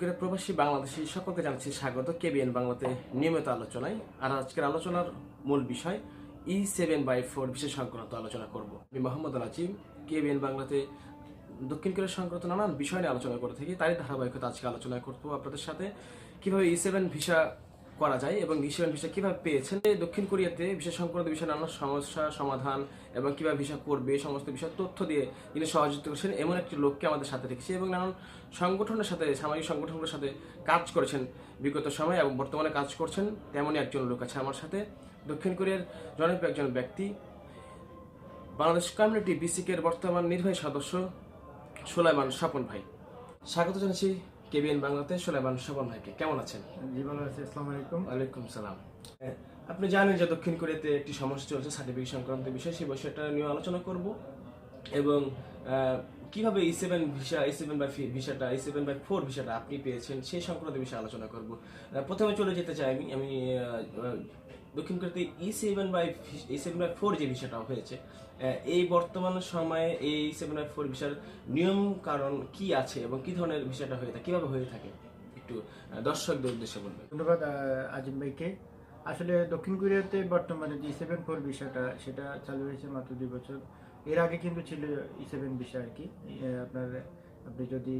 করে প্রবাসী বাংলাদেশি সকলকে জানাচ্ছি স্বাগত। কেবিএন বাংলাতে নিয়মিত আলোচনায়। আর আজকের আলোচনার মূল বিষয় ই সেভেন বাই ফোর বিশেষ সংক্রান্ত আলোচনা করব। আমি মোহাম্মদ আজিম কেবিএন বাংলাতে দক্ষিণ কোরিয়া সংক্রান্ত নানান বিষয় নিয়ে আলোচনা করে থাকি। তারই ধারাবাহিকতা আজকে আলোচনা করব আপনাদের সাথে। কীভাবে ই সেভেন ভিসা করা যায় এবং ই ভিসা কীভাবে পেয়েছেন? দক্ষিণ কোরিয়াতে বিশেষ সংক্রান্ত বিষয়ে নানান সমস্যা, সমাধান এবং কীভাবে ভিসা করবে, সমস্ত বিষয়ে তথ্য দিয়ে তিনি সহযোগিতা করছেন। এমন একটি লোককে আমাদের সাথে রেখেছি এবং নানান সংগঠনের সাথে, সামাজিক সংগঠনগুলোর সাথে কাজ করেছেন। বিগত সময়ে এবং বর্তমানে কাজ করছেন তেমনই একজন লোক আছে আমার সাথে। দক্ষিণ কোরিয়ার জনপ্রিয় একজন ব্যক্তি, বাংলাদেশ কমিউনিটি বিসিকের বর্তমান নির্বাহী সদস্য সোলাইমান স্বপন ভাই। স্বাগত জানাচ্ছি কেবিএন বাংলাতে সোলাইমান স্বপন ভাইকে। কেমন আছেন? জি ভালো আছি। আসসালামু আলাইকুম। ওয়ালাইকুম সালাম। আপনি জানেন যে দক্ষিণ কোরিয়াতে একটি সমস্যা চলছে সার্টিফিকেট সংক্রান্ত বিষয় সেই বিষয়টা নিয়ে আলোচনা করব। এবং কীভাবে E seven visa E seven by ভিসাটা ই সেভেন বাই ফোর ভিসাটা আপনি পেয়েছেন সেই সংক্রান্ত বিষয়ে আলোচনা করব। প্রথমে চলে যেতে চাই আমি আমি দক্ষিণ কোরিয়াতে E seven by E seven by four যে ভিসাটা হয়েছে এই বর্তমান সময়ে এই সেভেন বাই ফোর ভিসার নিয়ম কারণ কি আছে এবং কি ধরনের ভিসাটা হয়ে থাকে, কীভাবে হয়ে থাকে? একটু দর্শকদের উদ্দেশ্যে বলবেন। ধন্যবাদ আজিম ভাইকে। আসলে দক্ষিণ কোরিয়াতে বর্তমানে যে সেভেন ফোর ভিসাটা সেটা চালু হয়েছে মাত্র দুই বছর। এর আগে কিন্তু ছিল ই সেভেন ভিসা আর কি। আপনার, আপনি যদি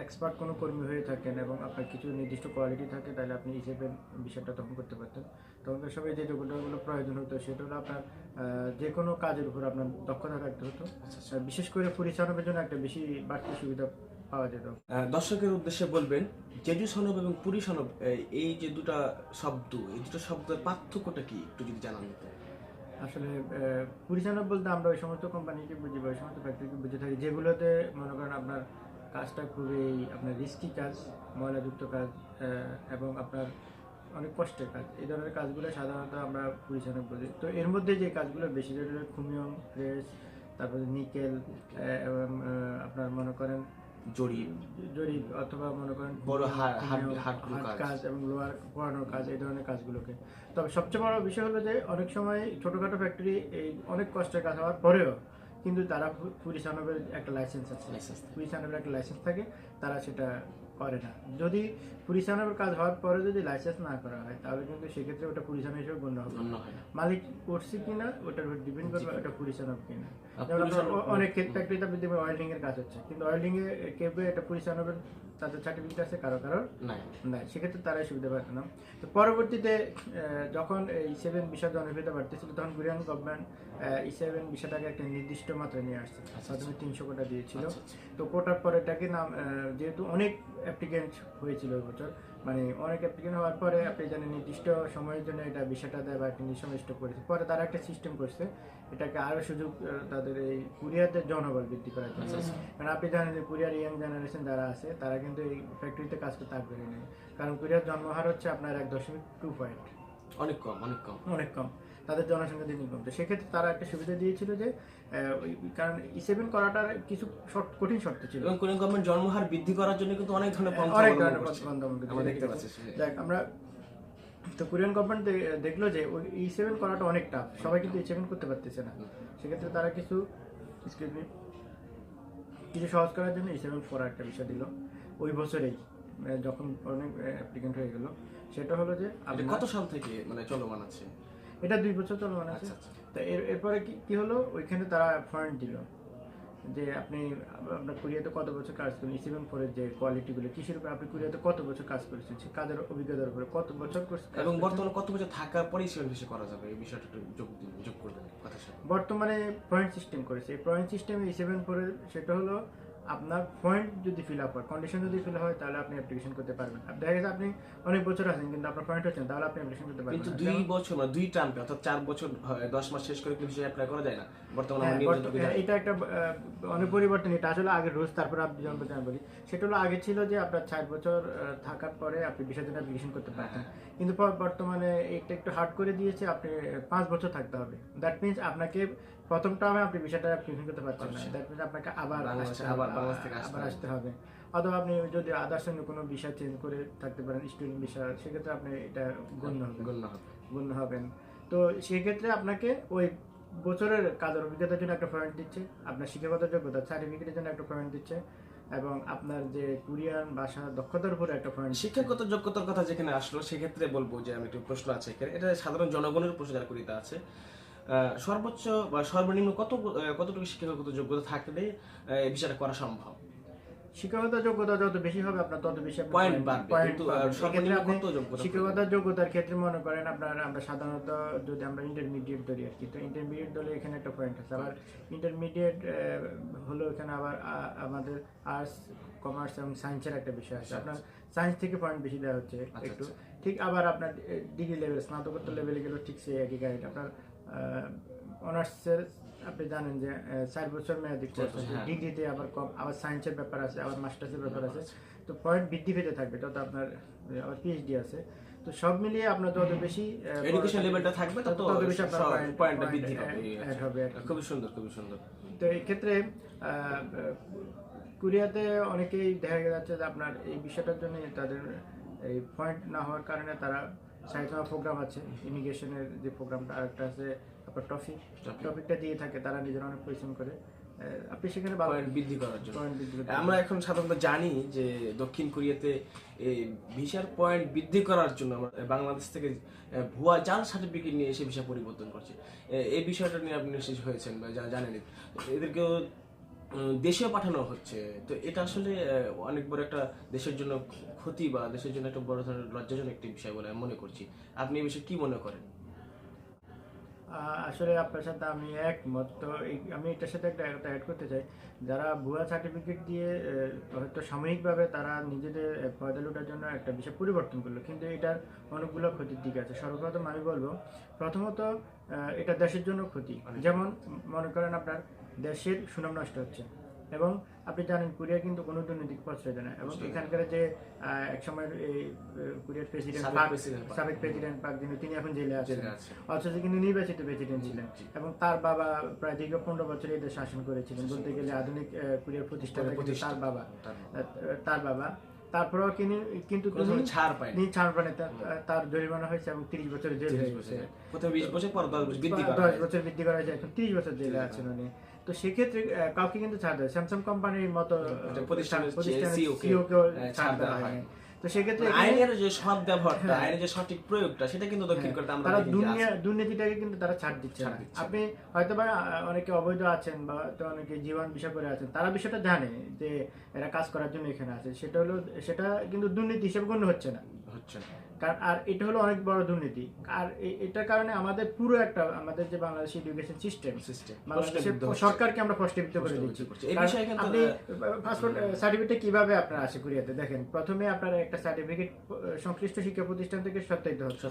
এক্সপার্ট কোনো কর্মী হয়ে থাকেন এবং আপনার কিছু নির্দিষ্ট কোয়ালিটি থাকে তাহলে আপনি সেভেন ভিসাটা তখন করতে পারতেন। তখনকার সময় যে যোগ্যতাগুলো প্রয়োজন হতো সেটা হলো আপনার যে কোনো কাজের উপর আপনার দক্ষতা থাকতে হতো। আচ্ছা, বিশেষ করে পরিচালনার জন্য একটা বেশি বাড়তি সুবিধা পাওয়া যেত। দর্শকের উদ্দেশ্যে বলবেন জেডু সনব এবং পুরী সনব এই- যে দুটা শব্দ এই দুটো শব্দের পার্থক্যটা কি? একটু যদি জানান আসলে আহ, পরিচালনা বলতে আমরা ওই সমস্ত কোম্পানিকে বুঝি বা ওই সমস্ত ফ্যাক্টরিকে বুঝে থাকি যেগুলোতে মনে করেন আপনার কাজটা খুবই আপনার রিস্কি কাজ ময়লাযুক্ত কাজ এবং আপনার অনেক কষ্টের কাজ। এই ধরনের কাজগুলো সাধারণত আমরা পরিচালনা বুঝি তো এর মধ্যে যে কাজগুলো বেশি যেটা খুমিয়ম প্রেস তারপরে নিকেল এবং আপনার মনে করেন জরিপ জরিপ অথবা মনে করেন বড়। কাজ। এবং লোয়ার পড়ানোর কাজ এই ধরনের কাজগুলোকে। তবে সবচেয়ে বড় বিষয় হলো যে অনেক সময় ছোটোখাটো ফ্যাক্টরি এই অনেক কষ্টের কাজ হওয়ার পরেও কিন্তু তারা পরিচালনের একটা লাইসেন্স আছে। থাকে। পরিচালনের একটা লাইসেন্স থাকে তারা সেটা করে না। যদি পরিচালনার কাজ হওয়ার পরে যদি লাইসেন্স না করা হয় তাহলে কিন্তু সেক্ষেত্রে ওটা পরিচালনা হিসেবে গণ্য হবে মালিক করছে কিনা ওটার উপর ডিপেন্ড করবে ওটা কিনা। আপনার পরিচালক- অ- অনেক ফ্যাক্টরিতে আপনি দেখবেন ওয়েল্ডিং এর কাজ হচ্ছে। কিন্তু ওয়েল্ডিং এ কেউ এটা পরিচালকের তাদের সার্টিফিকেট আছে কারও কারও না না সেক্ষেত্রে তারাই সুবিধা পাচ্ছে না। তো পরবর্তীতে যখন এই সেভেন বিষয় জনপ্রিয়তা বাড়তেছিল তখন কোরিয়ান গভর্নমেন্ট ই বিষয়টাকে একটা নির্দিষ্ট মাত্রায় নিয়ে আসছে। প্রথমে তিনশো কোটা দিয়েছিল। আচ্ছা, আচ্ছা। তো কোটার পরে এটাকে নাম যেহেতু অনেক অ্যাপ্লিকেন্ট হয়েছিল ওই বছর মানে অনেক অ্যাপ্লিকেন্ট হওয়ার পরে আপনি জানেন নির্দিষ্ট সময়ের জন্য এটা বিষয়টা দেয় বা একটা নির্দিষ্ট স্টপ করেছে পরে তারা একটা সিস্টেম করছে। এটাকে আরও সুযোগ তাদের এই কুরিয়ারদের জনবল বৃদ্ধি করার জন্য। কারণ আপনি জানেন যে কুরিয়ার ইয়াং জেনারেশন যারা আছে তারা কিন্তু এই ফ্যাক্টরিতে কাজ করতে আগ্রহী নেই। কারণ কুরিয়ার জন্মহার হচ্ছে আপনার এক দশমিক টু পয়েন্ট অনেক কম অনেক কম। অনেক কম। তাদের জনসংখ্যা দিন কম তো সেক্ষেত্রে তারা একটা সুবিধা দিয়েছিল যে কারণ ই সেভেন করাটার কিছু কঠিন শর্ত ছিল। এবং কোরিয়ান গভর্নমেন্ট জন্মহার বৃদ্ধি করার জন্য কিন্তু অনেক ধরনের অনেক ধরনের আমরা দেখতে পাচ্ছি। সে- দেখ আমরা তো কোরিয়ান গভর্নমেন্ট দেখল যে ওই ই সেভেন করাটা অনেক টাফ সবাই কিন্তু ই সেভেন করতে পারতেছে না। সেক্ষেত্রে তারা কিছু কিছু সহজ করার জন্য ই সেভেন ফোর একটা বিষয় দিল। ওই বছরেই যখন অনেক অ্যাপ্লিকেন্ট হয়ে গেল সেটা হলো যে কত সাল থেকে মানে চলমান আছে? এটা দুই বছর চলমান আছে। আচ্ছা, আচ্ছা। তো এর এরপরে কি কি হলো? ওইখানে তারা পয়েন্ট দিল। যে আপনি আপনার কুরিয়াতে কত বছর কাজ করেন? সেভেন ফোরের যে কোয়ালিটিগুলো কিসের উপরে আপনি কুরিয়াতে কত বছর কাজ করেছেন? সে কাজের অভিজ্ঞতার উপরে কত বছর করছে- কাজ এবং করেছেন। বর্তমানে কত বছর থাকার পরেই সেভেন ভিসা করা যাবে? এই বিষয়টা একটু যোগ যোগ করবেন সাথে। বর্তমানে পয়েন্ট সিস্টেম করেছে। এই পয়েন্ট সিস্টেমে এই সেভেন ফোরের সেটা হলো আপনার পয়েন্ট যদি ফিল আপ হয় কন্ডিশন যদি ফিল হয় তাহলে আপনি অ্যাপ্লিকেশন করতে পারবেন। দেখা গেছে আপনি অনেক বছর আছেন কিন্তু আপনার পয়েন্ট হচ্ছে তাহলে আপনি অ্যাপ্লিকেশন করতে পারবেন কিন্তু দুই বছর মানে দুই টার্মে অর্থাৎ চার বছর দশ মাস শেষ করে কিন্তু অ্যাপ্লাই করা যায় না। বর্তমানে হ্যাঁ, হ্যাঁ, এটা একটা অনেক পরিবর্তন এটা আসলে আগে রোজ তারপর আপনি জন্ম আমি বলি সেটা হলো আগে ছিল যে আপনার ষাট বছর থাকার পরে আপনি বিষয়ের জন্য অ্যাপ্লিকেশন করতে পারতেন। কিন্তু বর্তমানে এটা একটু হার্ড করে দিয়েছে আপনি পাঁচ বছর থাকতে হবে। দ্যাট মিনস আপনাকে প্রথম টার্মে আপনি বিষয়টা অ্যাপ্লিকেশন করতে পারছেন না। দ্যাট মিনস আপনাকে আবার আসতে হবে, আবার বাংলাদেশ থেকে আসতে আবার হবে। আসতে হবে। অথবা আপনি যদি আদার্স অন্য কোনো বিষয় চেঞ্জ করে থাকতে পারেন স্টুডেন্ট বিষয় সেক্ষেত্রে আপনি এটা গণ্য হবে। গণ্য হবে। গণ্য হবেন। তো সেক্ষেত্রে আপনাকে ওই বছরের কাজের অভিজ্ঞতার জন্য একটা পয়েন্ট দিচ্ছে আপনার শিক্ষাগত যোগ্যতা সার্টিফিকেটের জন্য একটা পয়েন্ট দিচ্ছে এবং আপনার যে কোরিয়ান ভাষা দক্ষতার উপরে একটা পয়েন্ট শিক্ষাগত যোগ্যতার কথা যেখানে আসলো সেক্ষেত্রে বলব যে আমি একটু প্রশ্ন আছে এখানে। এটা সাধারণ জনগণের প্রশ্ন যারা করিতে আছে। সর্বোচ্চ বা সর্বনিম্ন কত কতটুকু শিক্ষাগত যোগ্যতা থাকলে বিষয়টা করা সম্ভব? শিক্ষকতা যোগ্যতা যত বেশি হবে আপনার তত বেশি শিক্ষকতার যোগ্যতার ক্ষেত্রে মনে করেন আপনার আমরা সাধারণত যদি আমরা ইন্টারমিডিয়েট ধরি আর কি তো ইন্টারমিডিয়েট এখানে একটা পয়েন্ট আছে। আবার ইন্টারমিডিয়েট হলো এখানে আবার আমাদের আর্টস কমার্স এবং সায়েন্সের একটা বিষয় আছে। আপনার সায়েন্স থেকে পয়েন্ট বেশি দেওয়া হচ্ছে আচ্ছা, একটু। ঠিক আবার আপনার ডিগ্রি লেভেল স্নাতকোত্তর লেভেলে গেলেও ঠিক সেই একই গাইড আপনার অনার্সের আপনি জানেন যে চার বছর মেয়াদি কোর্স আছে হ্যাঁ। ডিগ্রিতে আবার কম আবার সায়েন্সের ব্যাপার আছে আবার মাস্টার্সের ব্যাপার আছে। তো পয়েন্ট বৃদ্ধি পেতে থাকবে তত আপনার আবার পিএইচডি আছে। তো সব মিলিয়ে আপনার যত বেশি এডুকেশন লেভেলটা থাকবে তত তত বেশি আপনার পয়েন্টটা বৃদ্ধি পাবে হবে আর খুবই সুন্দর খুবই সুন্দর। তো এই ক্ষেত্রে কোরিয়াতে অনেকেই দেখা যাচ্ছে যে আপনার এই বিষয়টার জন্য তাদের এই পয়েন্ট না হওয়ার কারণে তারা সাহিত্য প্রোগ্রাম আছে ইমিগ্রেশনের যে প্রোগ্রামটা আরেকটা আছে আপনার টপিক Topic। টপিকটা দিয়ে থাকে তারা নিজেরা অনেক পরিশ্রম করে। আপনি সেখানে পয়েন্ট বৃদ্ধি করার জন্য। আমরা এখন সাধারণত জানি যে দক্ষিণ কোরিয়াতে এই ভিসার পয়েন্ট বৃদ্ধি করার জন্য আমরা বাংলাদেশ থেকে ভুয়া জাল সার্টিফিকেট নিয়ে এসে ভিসা পরিবর্তন করছে। এই বিষয়টা নিয়ে আপনি নিশ্চিত হয়েছেন বা যা- জানেন এদেরকেও দেশেও পাঠানো হচ্ছে। তো এটা আসলে অনেক বড় একটা দেশের জন্য ক্ষতি বা দেশের জন্য একটা বড় ধরনের লজ্জাজনক একটি বিষয় বলে আমি মনে করছি। আপনি এই বিষয়ে কি মনে করেন? আসলে আপনার সাথে আমি একমত। তো আমি এটার সাথে একটা অ্যাড করতে চাই। যারা ভুয়া সার্টিফিকেট দিয়ে হয়তো সাময়িকভাবে তারা নিজেদের ফয়দা লুটার জন্য একটা বিষয় পরিবর্তন করল কিন্তু এটার অনেকগুলো ক্ষতির দিক আছে। সর্বপ্রথম আমি বলব প্রথমত এটা দেশের জন্য ক্ষতি। যেমন মনে করেন আপনার দেশের সুনাম নষ্ট হচ্ছে। এবং আপনি জানেন কোরিয়া কিন্তু কোনো দুর্নীতিকে প্রশ্রয় দেয় না। এবং এখানকার যে এক সময়ের এই কোরিয়ার প্রেসিডেন্ট সাবেক প্রেসিডেন্ট পাক। যিনি তিনি এখন জেলে আছেন। অথচ কিন্তু নির্বাচিত প্রেসিডেন্ট ছিলেন। এবং তার বাবা প্রায় দীর্ঘ পনেরো বছর এই দেশ শাসন করেছিলেন। বলতে গেলে আধুনিক কোরিয়ার প্রতিষ্ঠাতা তার বাবা। তার বাবা। তারপরেও তিনি কিন্তু ছাড় তিনি ছাড় পানে তার জরিমানা হয়েছে এবং তিরিশ বছর জেল হয়ে গেছে। প্রথমে বিশ বছর পর দশ বছর বৃদ্ধি করা দশ হয়েছে। বছর বৃদ্ধি করা হয়েছে। এখন তিরিশ বছর জেলে আছেন। উনি। তো সেক্ষেত্রে কাউকে কিন্তু ছাড় দেয় স্যামসাং কোম্পানির মতো প্রতিষ্ঠানের ছাড় ছাড় দেওয়া দেওয়া তো সেক্ষেত্রে মানে আইনের যে সৎ ব্যবহারটা হ্যাঁ। আইনের যে সঠিক প্রয়োগটা সেটা কিন্তু দক্ষিণ কোরিয়াতে আমরা তারা দেখি যে দুর্নীতি আছে। দুর্নীতিটাকে কিন্তু তারা ছাড় দিচ্ছে না। আপনি হয়তো বা অনেকে অবৈধ আছেন বা হয়তো অনেকে জীবন বিষয় করে আছেন তারা বিষয়টা জানে যে এরা কাজ করার জন্য এখানে আছে। সেটা হলো সেটা কিন্তু দুর্নীতি হিসেবে গণ্য হচ্ছে না। হচ্ছে না। কারণ আর এটা হলো অনেক বড় দুর্নীতি। আর এটার কারণে আমাদের পুরো একটা আমাদের যে বাংলাদেশ এডুকেশন সিস্টেম। বাংলাদেশের সরকারকে আমরা প্রশ্নবিদ্ধ করে দিচ্ছি। আপনি পাসপোর্ট সার্টিফিকেট কীভাবে আপনার আসে কোরিয়াতে? দেখেন প্রথমে আপনার একটা সার্টিফিকেট সংশ্লিষ্ট শিক্ষা প্রতিষ্ঠান থেকে সত্যায়িত হচ্ছে।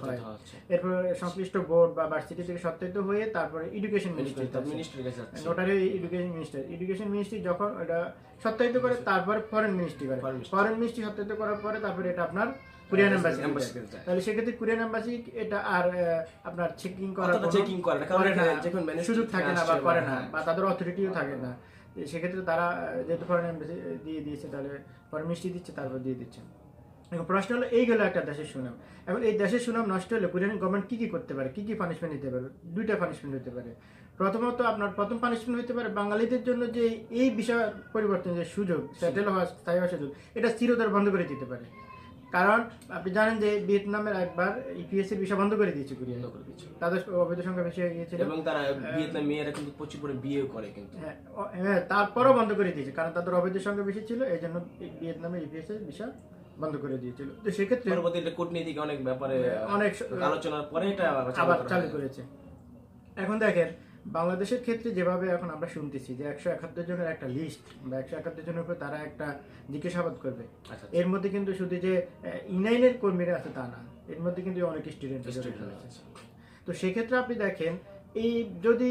এরপর সংশ্লিষ্ট বোর্ড বা ভার্সিটি থেকে সত্যায়িত হয়ে তারপরে education ministry notary education minister education ministry যখন এটা সত্যায়িত করে তারপরে ফরেন মিনিস্ট্রি করে। ফরেন মিনিস্ট্রি সত্যায়িত করার পরে তারপরে এটা আপনার কোরিয়ান এম্বাসি। তাহলে সেক্ষেত্রে কোরিয়ান এম্বাসি এটা আর আপনার চেকিং করার checking করে না, করে সুযোগ থাকে না বা করে না হ্যাঁ। বা তাদের অথরিটিও থাকে না। সেক্ষেত্রে তারা যেহেতু ফরেন এম্বাসি দিয়ে দিয়েছে তাহলে ফরেন দিচ্ছে তারপর দিয়ে দিচ্ছে। এখন প্রশ্ন হলো এই গেল একটা দেশের সুনাম। এখন এই দেশের সুনাম নষ্ট হলে কোরিয়ান গভর্নমেন্ট কি কি করতে পারে? কি কি পানিশমেন্ট নিতে পারে দুইটা পানিশমেন্ট হতে পারে। প্রথমত আপনার প্রথম পানিশমেন্ট হতে পারে বাঙালিদের জন্য যে এই বিষয় পরিবর্তন যে সুযোগ সেটেল হওয়া স্থায়ী হওয়ার সুযোগ এটা চিরতর বন্ধ করে দিতে পারে। কারণ আপনি জানেন যে ভিয়েতনামের একবার ইপিএস এর বিষয় বন্ধ করে দিয়েছে কোরিয়া। তাদের অবৈধ সংখ্যা বেশি হয়ে গিয়েছিল। এবং তারা ভিয়েতনাম মেয়েরা কিন্তু প্রচুর করে বিয়েও করে কিন্তু। হ্যাঁ, হ্যাঁ তারপরও বন্ধ করে দিয়েছে কারণ তাদের অবৈধ সংখ্যা বেশি ছিল এই জন্য ভিয়েতনামের ইপিএস এর বিষয় বন্ধ করে দিয়েছিল। তো সেক্ষেত্রে পরবর্তীতে কূটনীতিক অনেক ব্যাপারে অনেক আলোচনার পরে এটা আবার চালু করেছে। এখন দেখেন বাংলাদেশের ক্ষেত্রে যেভাবে এখন আমরা শুনতেছি যে একশো একাত্তর জনের একটা লিস্ট বা একশো একাত্তর জনের উপর তারা একটা জিজ্ঞাসাবাদ করবে আচ্ছা, এর মধ্যে কিন্তু শুধু যে ইনাইনের কর্মীরা আছে তা না এর মধ্যে কিন্তু অনেক স্টুডেন্ট আছে। তো সেক্ষেত্রে আপনি দেখেন এই যদি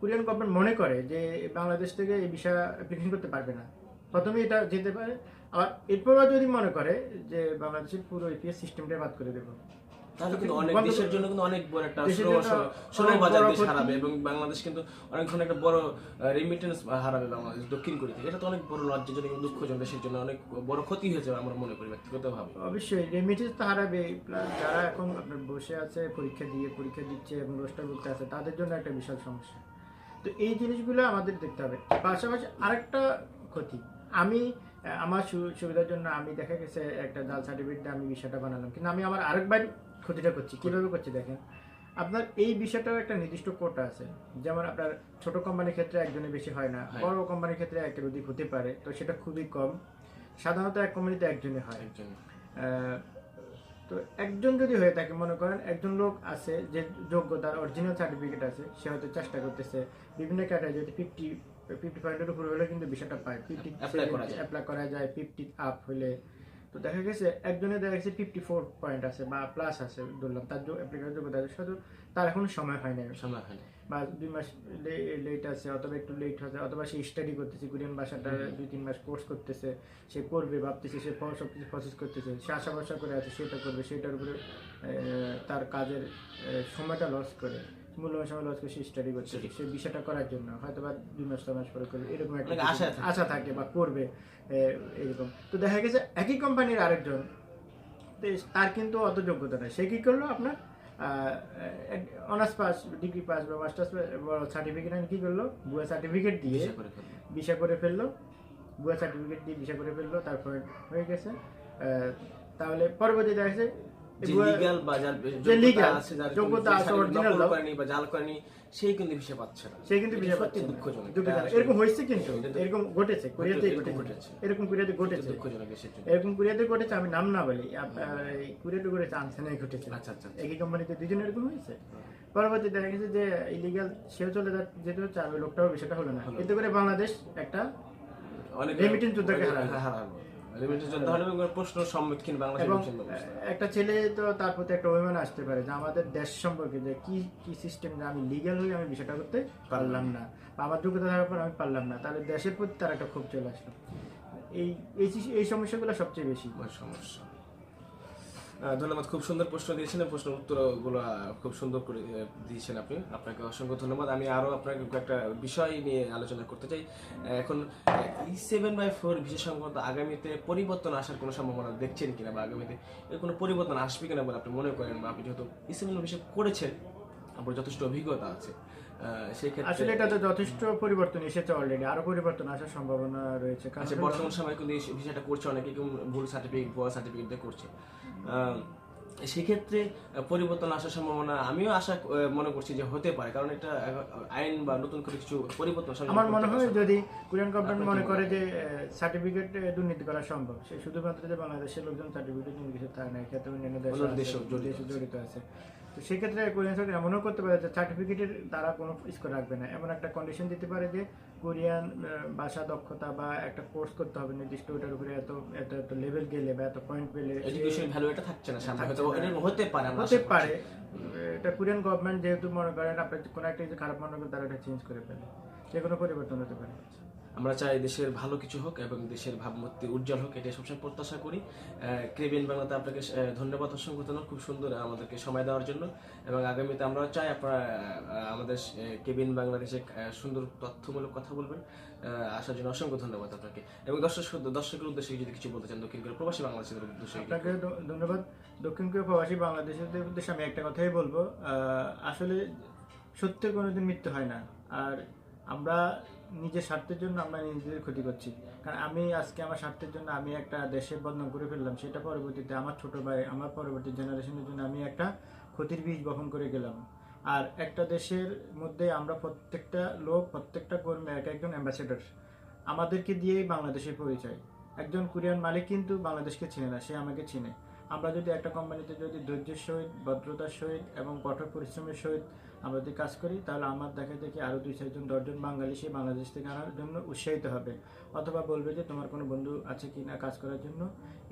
কোরিয়ান গভর্নমেন্ট মনে করে যে বাংলাদেশ থেকে এই বিষয় অ্যাপ্লিকেশন করতে পারবে না প্রথমে এটা যেতে পারে। আর এরপরও যদি মনে করে যে বাংলাদেশের পুরো ইপিএস সিস্টেমটা বাদ করে দেবো তাহলে কিন্তু অনেক দেশের জন্য কিন্তু অনেক বড় একটা দেশের শ্রম জন্য শ্রম অনেক বাজার দেশ হারাবে এবং বাংলাদেশ কিন্তু অনেকক্ষণ একটা বড় রেমিটেন্স হারাবে বাংলাদেশ দক্ষিণ কোরিয়া এটা তো অনেক বড় লজ্জাজনক এবং দুঃখজনক দেশের জন্য অনেক বড় ক্ষতি হয়েছে আমরা মনে করি ব্যক্তিগতভাবে। অবশ্যই রেমিটেন্স তো হারাবে যারা এখন আপনার বসে আছে পরীক্ষা দিয়ে পরীক্ষা দিচ্ছে এবং রোস্টার করতে আছে তাদের জন্য একটা বিশাল সমস্যা। তো এই জিনিসগুলো আমাদের দেখতে হবে। পাশাপাশি আরেকটা ক্ষতি। আমি আমার সুবিধার জন্য আমি দেখা গেছে একটা জাল সার্টিফিকেট দিয়ে আমি বিষয়টা বানালাম। কিন্তু আমি আমার আরেকবার ক্ষতিটা করছি কীভাবে করছি দেখেন? আপনার এই বিষয়টাও একটা নির্দিষ্ট কোটা আছে। যেমন আপনার ছোট কোম্পানির ক্ষেত্রে একজনের বেশি হয় না বড় কোম্পানির ক্ষেত্রে একটা অধিক হতে পারে তো সেটা খুবই কম। সাধারণত এক কোম্পানিতে একজনে। হয় তো একজন যদি হয়ে থাকে মনে করেন একজন লোক আছে যে যোগ্যতার অরিজিনাল সার্টিফিকেট আছে সে হয়তো চেষ্টা করতেছে বিভিন্ন ক্যাটাগরি যদি ফিফটি ফিফটি পয়েন্টের উপর হলে কিন্তু বিষয়টা পায়। ফিফটি। অ্যাপ্লাই করা যায়। ফিফটি আপ হলে তো দেখা গেছে একজনের দেখা গেছে ফিফটি ফোর পয়েন্ট আছে বা প্লাস আছে ধরলাম তার অ্যাপ্লিকেশন যোগ্যতা আছে শুধু তার এখন সময় হয় না সময় হয় না। বা দুই মাস লেট আছে অথবা একটু লেট হচ্ছে অথবা সে স্টাডি করতেছে কোরিয়ান ভাষাটা দুই তিন মাস কোর্স করতেছে সে করবে ভাবতেছে সে সব কিছু প্রসেস করতেছে সে আশা ভরসা করে আছে সেটা করবে সেটার উপরে তার কাজের সময়টা লস করে। মূল্যবান সময় লস করে সে স্টাডি করছে সে বিষয়টা করার জন্য। হয়তো বা দুই মাস ছয় মাস পরে করবে এরকম একটা আশা থাকে। বা করবে এরকম। তো দেখা গেছে একই কোম্পানির আরেকজন তার কিন্তু অত যোগ্যতা নেই। সে কি করল আপনার? অনার্স পাস ডিগ্রি পাস বা মাস্টার্স সার্টিফিকেট কি করল? ভুয়া সার্টিফিকেট দিয়ে। ভিসা করে ফেলল। ভুয়া সার্টিফিকেট দিয়ে ভিসা করে ফেলল তারপরে হয়ে গেছে তাহলে পরবর্তী দেখা গেছে যে ভুয়া- লিগ্যাল বা যার যোগ্যতা আছে, যার যোগ্যতা আছে, certificate original নকল দাও। করেনি বা জাল করেনি সেই কিন্তু বিষয় পাচ্ছে না। সে কিন্তু ভিসা পাচ্ছে দুঃখজনক। দুঃখজনক। এরকম হয়েছে কিন্তু এরকম ঘটেছে কোরিয়াতেই ঘটেছে। ঘটেছে। এরকম কোরিয়াতে ঘটেছে। দুঃখজনক এরকম কুরিয়াতে ঘটেছে আমি নাম না বলি আপনার এই কুরিয়াতে ঘটেছে আনসানে ঘটেছে। আচ্ছা আচ্ছা একই কোম্পানিতে দুজন এরকম হয়েছে। পরবর্তী দেখা গেছে যে ইলিগাল সেও চলে যেতে হচ্ছে আর ওই লোকটাও বিষয়টা হলো না। এতে করে বাংলাদেশ একটা অনেক যোদ্ধাকে হারালো। একটা ছেলে তো তার প্রতি একটা অভিমান আসতে পারে যে আমাদের দেশ সম্পর্কে যে কি কি সিস্টেম যে আমি লিগ্যাল হয়ে আমি বিষয়টা করতে পারলাম না বা আমার যোগ্যতা থাকার পর আমি পারলাম না তাহলে দেশের প্রতি তার একটা ক্ষোভ চলে আসলো। এই এই সমস্যাগুলো সবচেয়ে বেশি। সমস্যা। ধন্যবাদ, খুব সুন্দর প্রশ্ন দিয়েছেন প্রশ্নের উত্তরগুলো খুব সুন্দর করে দিয়েছেন আপনি। আপনাকে অসংখ্য ধন্যবাদ। আমি আরও আপনাকে একটা বিষয় নিয়ে আলোচনা করতে চাই। এখন ই সেভেন বাই ফোর বিশেষ আগামীতে পরিবর্তন আসার কোনো সম্ভাবনা দেখছেন কিনা বা আগামীতে এর কোনো পরিবর্তন আসবে কিনা বলে আপনি মনে করেন বা আপনি যেহেতু ই সেভেন বিষয় করেছেন, আপনার যথেষ্ট অভিজ্ঞতা আছে। আসলে যথেষ্ট পরিবর্তন এসেছে অলরেডি আরও পরিবর্তন আসার সম্ভাবনা রয়েছে কারণ আচ্ছা বর্তমান সময় কিন্তু এই বিষয়টা করছে অনেকে ভুল সার্টিফিকেট ভুয়া সার্টিফিকেট দিয়ে করছে। সেক্ষেত্রে পরিবর্তন আসার সম্ভাবনা আমিও আশা মনে করছি যে হতে পারে কারণ এটা আইন বা নতুন করে কিছু পরিবর্তন আমার মনে হয় যদি কোরিয়ান গভর্নমেন্ট মনে করে যে সার্টিফিকেট দুর্নীতি করা সম্ভব সে শুধুমাত্র যে বাংলাদেশের লোকজন সার্টিফিকেট নিয়ে কিছু থাকে না এক্ষেত্রে অন্যান্য দেশ জড়িত আছে। তো সেক্ষেত্রে কোরিয়ান সরকার এমনও করতে পারে যে সার্টিফিকেটের দ্বারা কোনো স্কোর রাখবে না। এমন একটা কন্ডিশন দিতে পারে যে কোরিয়ান ভাষা দক্ষতা বা একটা কোর্স করতে হবে নির্দিষ্ট ওটার উপরে এত এত এত লেভেল গেলে বা এত পয়েন্ট পেলে এডুকেশন ভ্যালু এটা থাকছে না সামনে হয়তো হতে পারে হতে পারে। এটা কোরিয়ান গভর্নমেন্ট যেহেতু মনে করেন আপনার কোনো একটা কিছু খারাপ মনে করেন তারা এটা চেঞ্জ করে ফেলে। যে কোনো পরিবর্তন হতে পারে। আমরা চাই দেশের ভালো কিছু হোক এবং দেশের ভাবমূর্তি উজ্জ্বল হোক, এটাই সবসময় প্রত্যাশা করি। ক্রেবিয়ান বাংলাতে আপনাকে ধন্যবাদ অসংখ্য ধন্যবাদ। খুব সুন্দর আমাদেরকে সময় দেওয়ার জন্য এবং আগামীতে আমরা চাই আপনারা আমাদের কেবিন বাংলাদেশে সুন্দর তথ্যমূলক কথা বলবেন। আসার জন্য অসংখ্য ধন্যবাদ আপনাকে। এবং দর্শক, দর্শকের উদ্দেশ্যে যদি কিছু বলতে চান, দক্ষিণ কোরিয়া প্রবাসী বাংলাদেশের উদ্দেশ্যে আপনাকে ধন্যবাদ। দক্ষিণ কোরিয়া প্রবাসী বাংলাদেশের উদ্দেশ্যে আমি একটা কথাই বলব। আসলে সত্যের কোনোদিন মৃত্যু হয় না। আর আমরা নিজের স্বার্থের জন্য আমরা নিজেদের ক্ষতি করছি। কারণ আমি আজকে আমার স্বার্থের জন্য আমি একটা দেশের বদনাম করে ফেললাম, সেটা পরবর্তীতে আমার ছোট ভাই, আমার পরবর্তী জেনারেশনের জন্য আমি একটা ক্ষতির বীজ বহন করে গেলাম। আর একটা দেশের মধ্যে আমরা প্রত্যেকটা লোক, প্রত্যেকটা কর্মী এক একজন অ্যাম্বাসেডর আমাদেরকে দিয়েই বাংলাদেশের পরিচয়। একজন কোরিয়ান মালিক কিন্তু বাংলাদেশকে চিনে না, সে আমাকে চিনে। আমরা যদি একটা কোম্পানিতে যদি ধৈর্যের সহিত, ভদ্রতার সহিত এবং কঠোর পরিশ্রমের সহিত আমরা যদি কাজ করি তাহলে আমার দেখা দেখি আরও দুই চারজন দশজন বাঙালি সে বাংলাদেশ থেকে আনার জন্য উৎসাহিত হবে। অথবা বলবে যে তোমার কোনো বন্ধু আছে কি না কাজ করার জন্য?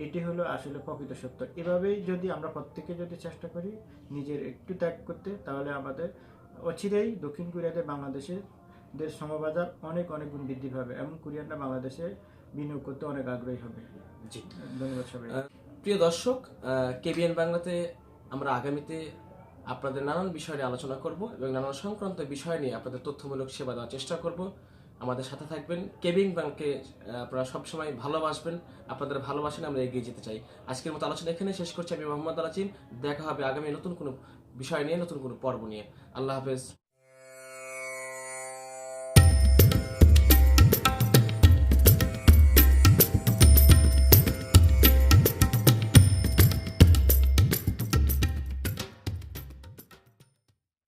এটি হলো আসলে প্রকৃত সত্য। এভাবেই যদি আমরা প্রত্যেকে যদি চেষ্টা করি নিজের একটু ত্যাগ করতে তাহলে আমাদের অচিরেই দক্ষিণ কোরিয়াতে বাংলাদেশের দেশ সমবাজার অনেক অনেক গুণ বৃদ্ধি পাবে। এবং কোরিয়ানরা বাংলাদেশে বিনিয়োগ করতে অনেক আগ্রহী হবে। জি। ধন্যবাদ সবাই প্রিয় দর্শক কেবিএন বাংলাতে আমরা আগামীতে আপনাদের নানান বিষয় নিয়ে আলোচনা করব এবং নানান সংক্রান্ত বিষয় নিয়ে আপনাদের তথ্যমূলক সেবা দেওয়ার চেষ্টা করব। আমাদের সাথে থাকবেন কেবিং ব্যাংকে আপনারা সবসময় ভালোবাসবেন। আপনাদের ভালোবাসেন আমরা এগিয়ে যেতে চাই। আজকের মতো আলোচনা এখানে শেষ করছি। আমি মোহাম্মদ আলাচিম দেখা হবে আগামী নতুন কোনো বিষয় নিয়ে, নতুন কোনো পর্ব নিয়ে। আল্লাহ হাফেজ।